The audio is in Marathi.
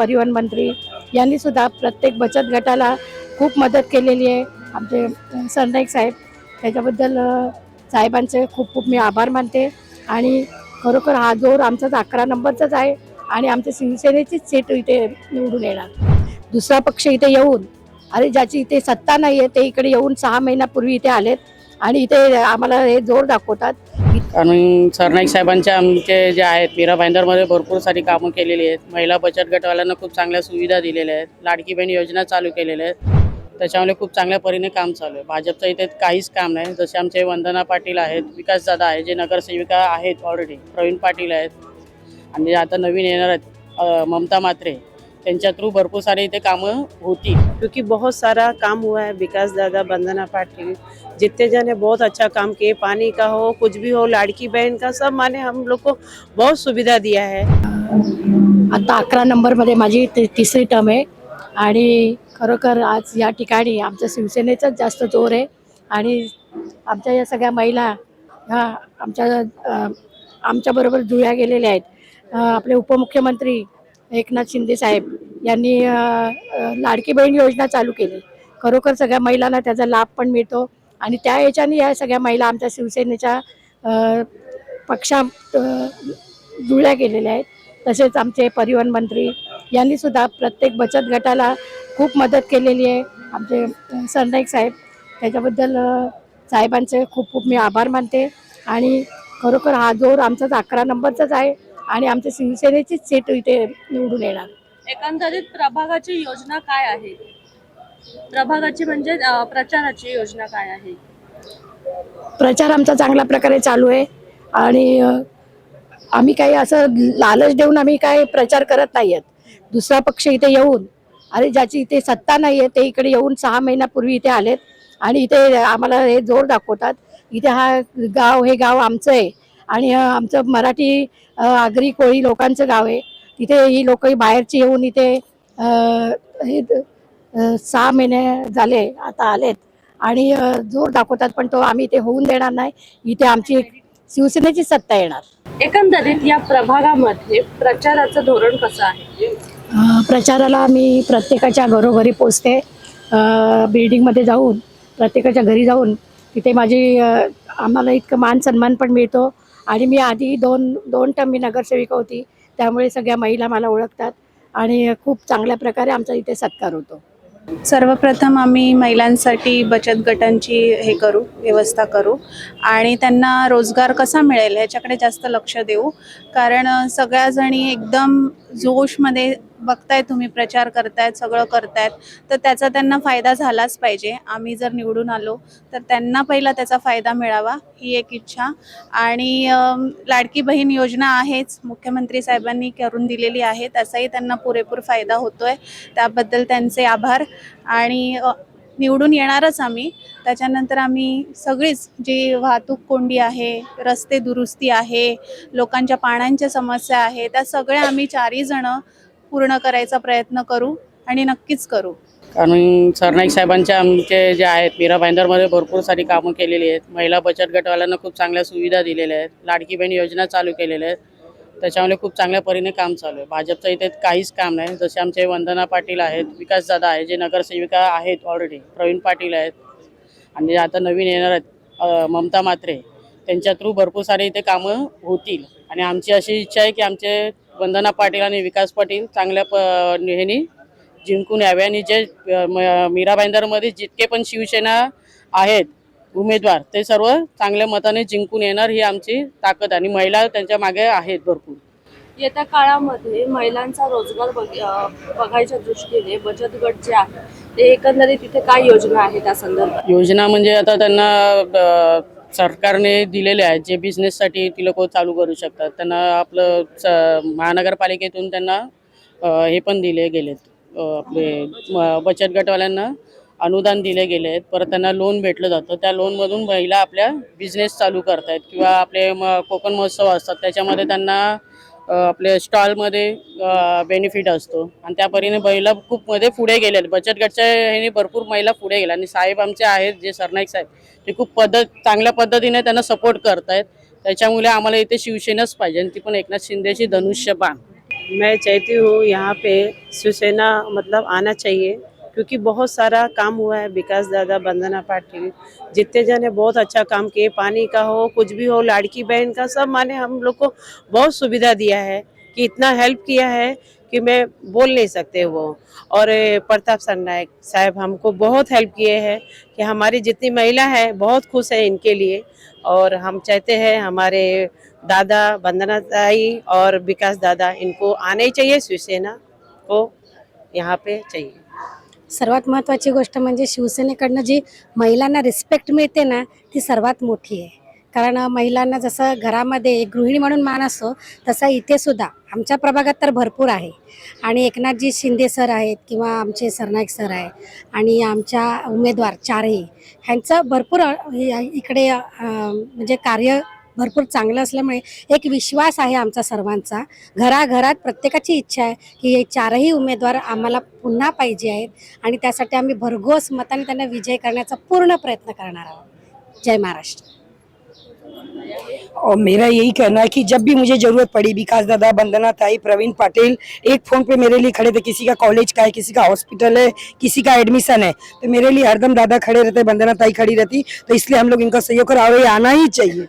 परिवहन मंत्री यांनी सुद्धा प्रत्येक बचत गटाला खूप मदत केलेली आहे. आमचे सरनाईक साहेब त्याच्याबद्दल साहेबांचे खूप खूप मी आभार मानते. आणि खरोखर हा जोर आमचाच अकरा नंबरचाच आहे आणि आमच्या शिवसेनेचीच सीट इथे निवडून येणार. दुसरा पक्ष इथे येऊन अरे ज्याची इथे सत्ता नाही आहे ते इकडे येऊन सहा महिन्यापूर्वी इथे आलेत. आणि इथे आम्हाला हे जोर दाखवतात. कारण सरनाईक साहेबांच्या आमचे जे आहेत मीरा भाईंदरमध्ये भरपूर सारी कामं केलेली आहेत. महिला बचत गटवाल्यांना खूप चांगल्या सुविधा दिलेल्या आहेत. लाडकी बहीण योजना चालू केलेल्या आहेत. त्याच्यामुळे खूप चांगल्या परीने काम चालू आहे. भाजपचं इथे काहीच काम नाही. जसे आमचे वंदना पाटील आहेत विकास दादा आहे जे नगरसेविका आहेत ऑलरेडी प्रवीण पाटील आहेत. आणि आता नवीन येणार आहेत ममता मात्रे त्यांच्या थ्रू भरपूर सारे इथे कामं होतील क्योंकि बहुत सारा काम हुआ है विकास दादा वंदना पाटिल जितने जन है बहुत अच्छा काम किए पानी का हो कुछ भी हो लाड़की बहन का सब माने हम लोग को बहुत सुविधा दिया है। आता अकरा नंबरमध्ये माझी ति तिसरी टर्म आहे. आणि खरोखर आज या ठिकाणी आमच्या शिवसेनेचाच जास्त जोर आहे. आणि आमच्या या सगळ्या महिला ह्या आमच्या अ, आमच्याबरोबर जुळ्या गेलेल्या आहेत. अ, आपले उपमुख्यमंत्री एकनाथ शिंदे साहेब यांनी लाडकी बहीण योजना चालू केली. खरोखर सगळ्या महिलांना त्याचा लाभ पण मिळतो आणि त्या याच्याने या सगळ्या महिला आमच्या शिवसेनेच्या पक्षा पक्षात जुळल्या गेलेल्या आहेत. तसेच आमचे परिवहन मंत्री यांनी सुद्धा प्रत्येक बचत गटाला खूप मदत केलेली आहे. आमचे सरनाईक साहेब त्याच्याबद्दल साहेबांचे खूप खूप मी आभार मानते. आणि खरोखर हा जोर आमचाच अकरा नंबरचाच आहे. आणि आमच्या शिवसेनेचीच सीट इथे निवडून येणार. एकंदरीत प्रभागाची योजना काय आहे? प्रभागाची म्हणजे अं, प्रचाराची योजना काय आहे? प्रचार आमचा चांगल्या प्रकारे चालू आहे. आणि अ, आम्ही काही असं लालच देऊन आम्ही काय प्रचार करत नाही आहेत दुसरा पक्ष इथे येऊन अरे ज्याची इथे सत्ता नाही आहे ते इकडे येऊन सहा महिन्यापूर्वी इथे आलेत. आणि इथे आम्हाला हे जोर दाखवतात. इथे हा गाव हे गाव आमचं आहे. आणि आमचं मराठी आगरी कोळी लोकांचं गाव आहे. तिथे ही लोक बाहेरची येऊन इथे हे सहा महिने झाले आता आलेत. आणि जोर दाखवतात पण तो आम्ही इथे होऊन देणार नाही. इथे आमची शिवसेनेची सत्ता येणार. एकंदरीत या प्रभागामध्ये प्रचाराचं धोरण कसं आहे? प्रचाराला मी प्रत्येकाच्या घरोघरी पोचते. बिल्डिंगमध्ये जाऊन प्रत्येकाच्या घरी जाऊन तिथे माझी आम्हाला इतकं मान सन्मान पण मिळतो. आणि मी आधी दोन दोन टर्म मी नगरसेविका होती त्यामुळे सगळ्या महिला मला ओळखतात आणि खूप चांगल्या प्रकारे आमचा इथे सत्कार होतो. सर्वप्रथम आम्ही महिलांसाठी बचत गटांची हे करू व्यवस्था करू आणि त्यांना रोजगार कसा मिळेल ह्याच्याकडे जास्त लक्ष देऊ. कारण सगळ्याजणी एकदम जोशमध्ये बघताय तुम्ही प्रचार करतायत सगळं करतायत तर त्याचा त्यांना फायदा झालाच पाहिजे. आम्ही जर निवडून आलो तर त्यांना पहिला त्याचा फायदा मिळावा ही एक इच्छा. आणि लाडकी बहीण योजना आहेच मुख्यमंत्री साहेबांनी करून दिलेली आहे त्याचाही त्यांना पुरेपूर फायदा होतोय. त्याबद्दल त्यांचे आभार. आणि निवडून येणारच आम्ही. त्याच्यानंतर आम्ही सगळीच जी वाहतूक कोंडी आहे रस्ते दुरुस्ती आहे लोकांच्या पाण्याच्या समस्या आहे त्या सगळ्या आम्ही चारही जणं पूर्ण करायचा प्रयत्न करू आणि नक्कीच करू. कारण सरनाईक साहेबांच्या आमचे जे आहेत मीरा भाईंदरमध्ये भरपूर सारी कामं केलेली आहेत. महिला बचत गटवाल्यांना खूप चांगल्या सुविधा दिलेल्या आहेत. लाडकी बहीण योजना चालू केलेल्या आहेत. त्याच्यामुळे खूप चांगल्या परीने काम चालू आहे. भाजपचं इथे काहीच काम नाही. जसे आमचे वंदना पाटील आहेत विकास दादा आहे जे नगरसेविका आहेत ऑलरेडी प्रवीण पाटील आहेत. आणि जे आता नवीन येणार आहेत ममता मात्रे त्यांच्या थ्रू भरपूर सारे इथे कामं होतील. आणि आमची अशी इच्छा आहे की आमचे वंदना पाटील आणि विकास पाटील चांगल्या प ह्यानी जिंकून यावे आणि जे मीरा भाईंदरमध्ये जितके पण शिवसेना आहेत उमेदवार ते सर्व चांगल्या मताने जिंकून येणार ही आमची ताकद आणि महिला त्यांच्या मागे आहेत भरपूर. येत्या काळामध्ये महिलांचा रोजगार बघ बघायच्या दृष्टीने बचत गट जे आहे ते एकंदरीत तिथे काय योजना आहे त्या संदर्भात? योजना म्हणजे आता त्यांना सरकारने दिलेले आहेत जे बिझनेससाठी ती लोक चालू करू शकतात. त्यांना आपलं स- महानगरपालिकेतून त्यांना हे पण दिले गेलेत. आपले म- बचत गटवाल्यांना अनुदान दिले गेले आहेत परत त्यांना लोन भेटलं जातं. त्या लोनमधून महिला आपल्या बिझनेस चालू करतायत. किंवा आपले म कोकण महोत्सव असतात. त्याच्यामध्ये त्यांना आपल्या स्टॉलमध्ये बेनिफिट असतो. आणि त्या परीने महिला खूप मध्ये पुढे गेल्या आहेत बचत गटच्या ह्याने भरपूर महिला पुढे गेल्या. आणि साहेब आमचे आहेत जे सरनाईक साहेब ते खूप पद्धत चांगल्या पद्धतीने त्यांना सपोर्ट करतायत. त्याच्यामुळे आम्हाला इथे शिवसेनाच पाहिजे. आणि ती पण एकनाथ शिंदेची धनुष्य बाण मैं चाहती हूँ यहाँ पे शिवसेना मतलब आना चाहिए। क्योंकि बहुत सारा काम हुआ है विकास दादा वंदना पाटिल। जितने जने बहुत अच्छा काम किए, पानी का हो, कुछ भी हो, लाड़की बहन का, सब माने हम लोग को बहुत सुविधा दिया है कि इतना हेल्प किया है कि मैं बोल नहीं सकते वो। और प्रताप सरनायक साहब हमको बहुत हेल्प किए हैं कि हमारी जितनी महिला है, बहुत खुश है इनके लिए। और हम चाहते हैं हमारे दादा वंदना ताई और विकास दादा इनको आने ही चाहिए, शिवसेना को यहाँ पे चाहिए। सर्वात महत्त्वाची गोष्ट म्हणजे शिवसेनेकडनं जी महिलांना रिस्पेक्ट मिळते ना ती सर्वात मोठी आहे. कारण महिलांना जसं घरामध्ये एक गृहिणी म्हणून मान असतो तसा इथे सुद्धा आमच्या प्रभागात तर भरपूर आहे. आणि एकनाथजी शिंदे सर आहेत किंवा आमचे सरनाईक सर आहे आणि आमच्या उमेदवार चारही ह्यांचं भरपूर इकडे म्हणजे कार्य भरपूर चांगलं असल्यामुळे एक विश्वास आहे आमचा सर्वांचा. घराघरात प्रत्येकाची इच्छा आहे की हे चारही उमेदवार आम्हाला पुन्हा पाहिजे आहेत आणि त्यासाठी आम्ही भरघोस मताने त्यांना विजय करण्याचा पूर्ण प्रयत्न करणार आहोत. जय महाराष्ट्र. और मेरा यही कहना है कि जब भी मुझे जरूरत पड़ी विकास दादा वंदना ताई प्रवीण पाटिल एक फोन पे मेरे लिए खड़े थे। किसी का कॉलेज का है किसी का हॉस्पिटल है किसी का एडमिशन है तो मेरे लिए हरदम दादा खड़े रहते वंदना ताई खड़ी रहती तो इसलिए हम लोग इनका सहयोग कर और ये आना ही चाहिए।